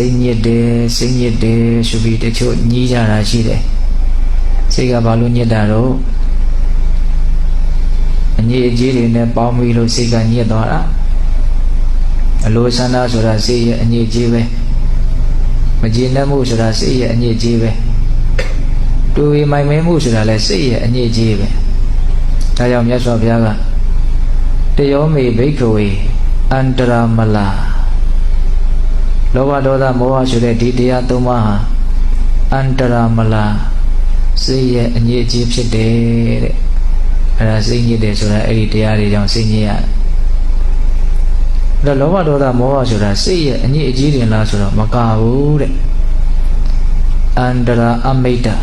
စိတ်ညစ်တယ်စိတ်ညစ်တယ်ဆိုပြီးတချို့ညှိကြတာရှိတယ်စိတ်ကဘာလို့ညစ်တာတော့အညစ်အကြေးတွေနဲ့ပေါင်းပြီးလို့စိတ်ကညစ်သွားတာအလိုဆန္ဒဆိုတာစိတ်ရဲ့အညစ်အကြေးပဲမကျေနပ်မှုဆိုတာစိတ်ရဲ့အညစ်အကြေးပဲတူဝေမိုင်မဲမှုဆိုတာလည်းစိတ်ရဲ့အညစ်အကြေးပဲဒါကြောင့်မြတ်စွာဘုရားကတယောမေဘိက္ခဝေအန္တရာမလာ လောဘဒေါသမောဟဆိုတဲ့ဒီတရားသုံးပါးဟာအန္တရာမလာစိတ်ရဲ့အညစ်အကြေးဖြစ်တယ်တဲ့အဲ့ဒါစိတ်ညစ်တယ်ဆိုတာအဲ့ဒီတရားတွေကြောင့်စိတ်ညစ်ရတယ်ဒါလောဘဒေါသမောဟဆိုတာစိတ်ရဲ့အညစ်အကြေးတွေလားဆိုတော့မကဘူးတဲ့အန္တရာအမိတ်တာ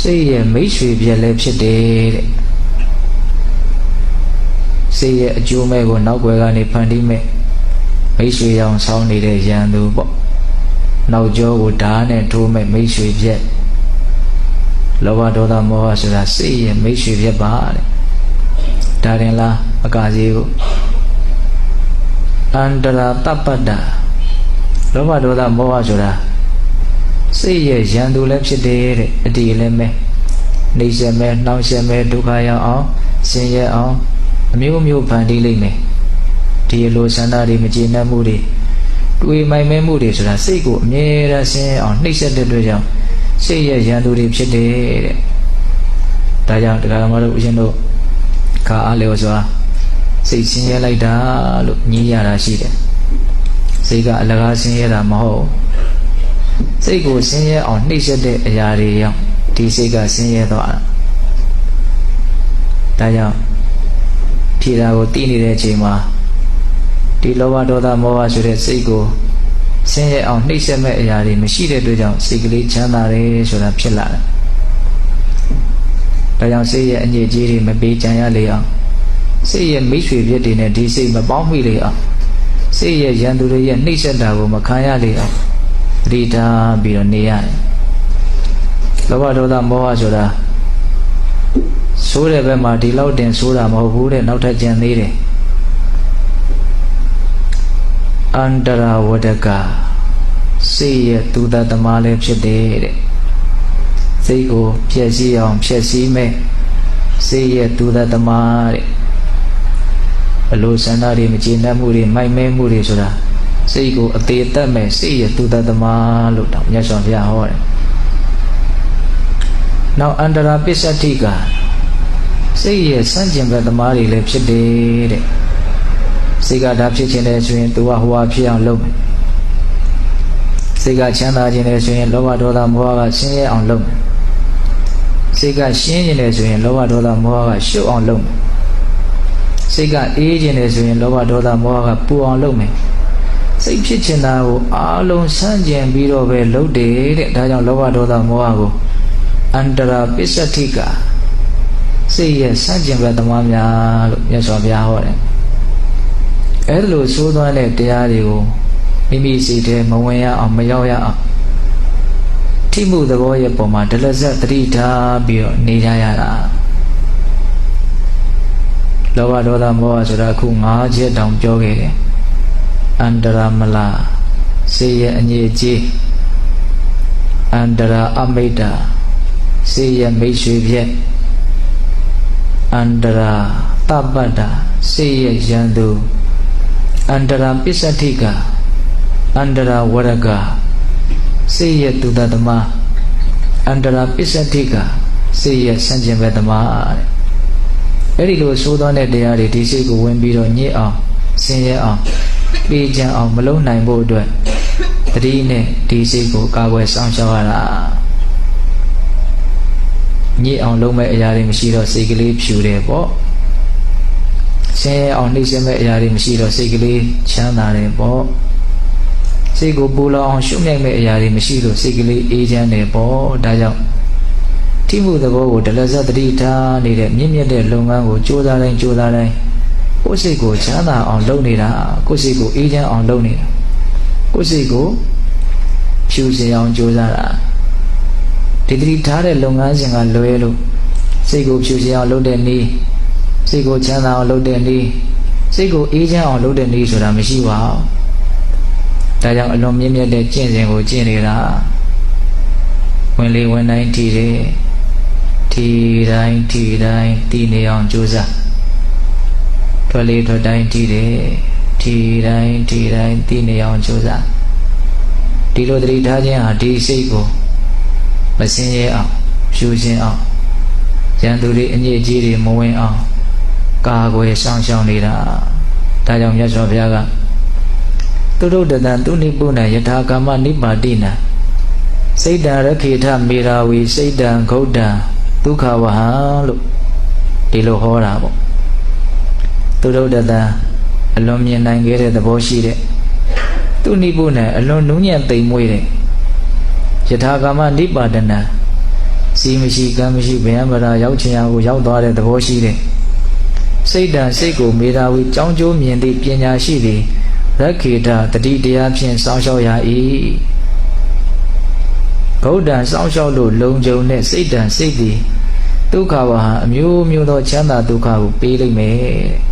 စိတ်ရဲ့မိတ်ဆွေပြက်လည်းဖြစ်တယ်တဲ့စိတ်ရဲ့အကျိုးမဲ့ကိုနောက်ွယ်ကနေဖန်တီးမဲ့ မိတ်ဆွေရောင်ဆောင်းနေတဲ့ရန်သူပေါ့နောက်ကျောကိုဓာတ်နဲ့ထိုးမဲ့မိတ်ဆွေပြက်လောဘဒေါသမောဟဆိုတာစိတ်ရဲ့မိတ်ဆွေပြက်ပါတဲ့ဒါရင်လားအကာစီကိုအန္တရာတပ္ပတ္တာလောဘဒေါသမောဟဆိုတာစိတ်ရဲ့ရန်သူလည်းဖြစ်တယ်တဲ့အတ္တိလည်းမဲ့နှိမ့်ဆက်မဲ့နှောင့်ယှက်မဲ့ဒုက္ခရောက်အောင်ဆင်းရဲအောင်အမျိုးမျိုးဖန်တီးလိမ့်မယ် ဒီလိုဆန္ဒတွေမကျေနပ်မှုတွေတွေးမိုင်မဲမှုတွေဆိုတာစိတ်ကိုအမြဲတမ်းဆင်းရဲအောင်နှိမ့်ဆက်တဲ့အတွက်ကြောင့်စိတ်ရဲ့ရန်သူတွေဖြစ်တယ်တဲ့ဒါကြောင့်တရားဓမ္မတို့ဦးဇင်းတို့ခါအားလျော်စွာစိတ်ဆင်းရဲလိုက်တာလို့ညည်းရတာရှိတယ်စိတ်ကအလကားဆင်းရဲတာမဟုတ်စိတ်ကိုဆင်းရဲအောင်နှိမ့်ဆက်တဲ့အရာတွေရောက်ဒီစိတ်ကဆင်းရဲသွားတာဒါကြောင့်ဖြေတာကိုသိနေတဲ့အချိန်မှာ ဒီလောဘဒေါသမောဟဆိုတဲ့စိတ်ကိုဆင်းရဲအောင်နှိမ့်ဆက်မဲ့အရာတွေမရှိတဲ့အတွက်ကြောင့်စိတ်ကလေးချမ်းသာတယ်ဆိုတာဖြစ်လာတယ်ဒါကြောင့်စိတ်ရဲ့အညစ်အကြေးတွေမပေးကြံရလေအောင်စိတ်ရဲ့မိတ်ဆွေပြည့်တွေနဲ့ဒီစိတ်မပေါင်းမိလေအောင်စိတ်ရဲ့ရန်သူတွေရဲ့နှိမ့်ဆက်တာကိုမခံရလေအောင်သတိထားပြီးတော့နေရတယ်လောဘဒေါသမောဟဆိုတာဆိုးတဲ့ဘက်မှာဒီလောက်တင်ဆိုးတာမဟုတ်ဘူးတဲ့နောက်ထပ်ကြံသေးတယ် အန္တရာဝဒကစိတ်ရဲ့သူတသမားလည်းဖြစ်တယ်တဲ့စိတ်ကိုဖြည့်ဆည်းအောင်ဖြည့်ဆည်းမဲ့စိတ်ရဲ့သူတသမားတဲ့အလိုဆန္ဒတွေမကျေနပ်မှုတွေမိုက်မဲမှုတွေဆိုတာစိတ်ကိုအသေးသက်မဲ့စိတ်ရဲ့သူတသမားလို့တောင်မြတ်စွာဘုရားဟောတယ်နောက်အန္တရာပစ္စတိကစိတ်ရဲ့စန့်ကျင်ဘက်သမားတွေလည်းဖြစ်တယ်တဲ့ စိတ်ကဒါဖြစ်ခြင်းနဲ့ဆိုရင် तू ကဟိုဟာဖြစ်အောင်လုပ်မယ်စိတ်ကချမ်းသာခြင်းနဲ့ဆိုရင်လောဘဒေါသမောဟကဆင်းရဲအောင်လုပ်မယ်စိတ်ကရှင်းခြင်းနဲ့ဆိုရင်လောဘဒေါသမောဟကရှုပ်အောင်လုပ်မယ်စိတ်ကအေးခြင်းနဲ့ဆိုရင်လောဘဒေါသမောဟကပူအောင်လုပ်မယ်စိတ်ဖြစ်ခြင်းတာကိုအားလုံးဆန့်ကျင်ပြီးတော့ပဲလုပ်တယ်တဲ့ဒါကြောင့်လောဘဒေါသမောဟကိုအန္တရာပစ္စတိကစိတ်ရဲ့ဆန့်ကျင်ဘက်သမားများလို့မြတ်စွာဘုရားဟောတယ် အဲ့လိုသိုးသွမ်းတဲ့တရားတွေကိုမိမိစိတ်ထဲမဝင်ရအောင်မရောက်ရအောင်ထိမှုသဘောရဲ့ပုံမှာဒလဇက်တတိထားပြီးတော့နေကြရတာလောဘဒေါသမောဟဆိုတာအခု၅ချက်တောင်ပြောခဲ့တယ်အန္တရာမလာစေရအညစ်အကြေးအန္တရာအမိတ်တာစေရမိတ်ဆွေပြက်အန္တရာတပ္ပတ္တာစေရရန်သူ အန္တရာပစ္စတိကအန္တရာဝရကစေရတုတသမအန္တရာပစ္စတိကစေရစံကျင်ဘက်သမားတဲ့အဲ့ဒီလိုဆိုးသောတဲ့တရားတွေဒီစိတ်ကိုဝင်ပြီးတော့ညစ်အောင်ဆင်းရဲအောင်ပေးချမ်းအောင်မလုံးနိုင်ဖို့အတွက်တတိနဲ့ဒီစိတ်ကိုကာကွယ်ဆောင်ရှောက်ရတာညစ်အောင်လုံးမဲ့အရာတွေမရှိတော့စိတ်ကလေးဖြူတယ်ပေါ့ ဆင်းရဲအောင်နှိမ့်ဆက်မဲ့အရာတွေမရှိတော့စိတ်ကလေးချမ်းသာတယ်ပေါ့စိတ်ကိုပူလောင်အောင်ရှုမြိုက်မဲ့အရာတွေမရှိလို့စိတ်ကလေးအေးချမ်းတယ်ပေါ့ဒါကြောင့်ထိမှုသဘောကိုဒလဇတ်တတိထားနေတဲ့မြင့်မြတ်တဲ့လုပ်ငန်းကိုကြိုးစားတိုင်းကြိုးစားတိုင်းကိုယ်စိတ်ကိုချမ်းသာအောင်လုပ်နေတာကိုယ်စိတ်ကိုအေးချမ်းအောင်လုပ်နေတာကိုယ်စိတ်ကိုဖြူစင်အောင်ကြိုးစားတာဒီတတိထားတဲ့လုပ်ငန်းစဉ်ကလွယ်လို့စိတ်ကိုဖြူစင်အောင်လုပ်တဲ့နည်း စိတ်ကိုချမ်းသာအောင်လုပ်တဲ့နည်းစိတ်ကိုအေးချမ်းအောင်လုပ်တဲ့နည်းဆိုတာမရှိပါဘူးဒါကြောင့်အလွန်မြင့်မြတ်တဲ့ကျင့်စဉ်ကိုကျင့်နေတာဝင်လေဝင်တိုင်းထီတယ်ထီတိုင်းထီတိုင်းတည်နေအောင်ကြိုးစားထွက်လေထွက်တိုင်းထီတယ်ထီတိုင်းထီတိုင်းတည်နေအောင်ကြိုးစားဒီလိုတတိထားခြင်းဟာဒီစိတ်ကိုမစင်းရဲအောင်ဖြူစင်းအောင်ရန်သူတွေအညစ်အကြေးတွေမဝင်အောင် ကာကွယ်ဆောင်ရှောက်နေတာဒါကြောင့်မြတ်စွာဘုရားကသူတို့တတံသူနိပုဏ္ဏယထာကာမနိပါတိနံစိတ်တံရခေထမေရာဝီစိတ်တံဂௌတံဒုက္ခဝဟံလို့ဒီလိုဟောတာပေါ့သူတို့တတံအလွန်မြင်နိုင်ခဲ့တဲ့သဘောရှိတဲ့သူနိပုဏ္ဏအလွန်နုညံ့သိမ်မွေ့တဲ့ယထာကာမနိပါဒနာစီမရှိကံမရှိဘယံဗရာရောက်ချင်ရာကိုရောက်သွားတဲ့သဘောရှိတဲ့ စိတ်တံစိတ်ကိုမေရာဝီကြောင်းကျိုးမြင်သည့်ပညာရှိသည်ရခေတတတိတရားဖြင့်စောင့်ရှောက်ရ၏ဗုဒ္ဓံစောင့်ရှောက်လို့လုံခြုံတဲ့စိတ်တံစိတ်သည်ဒုက္ခဝဟံအမျိုးမျိုးသောချမ်းသာဒုက္ခကိုပေးလိမ့်မယ်တဲ့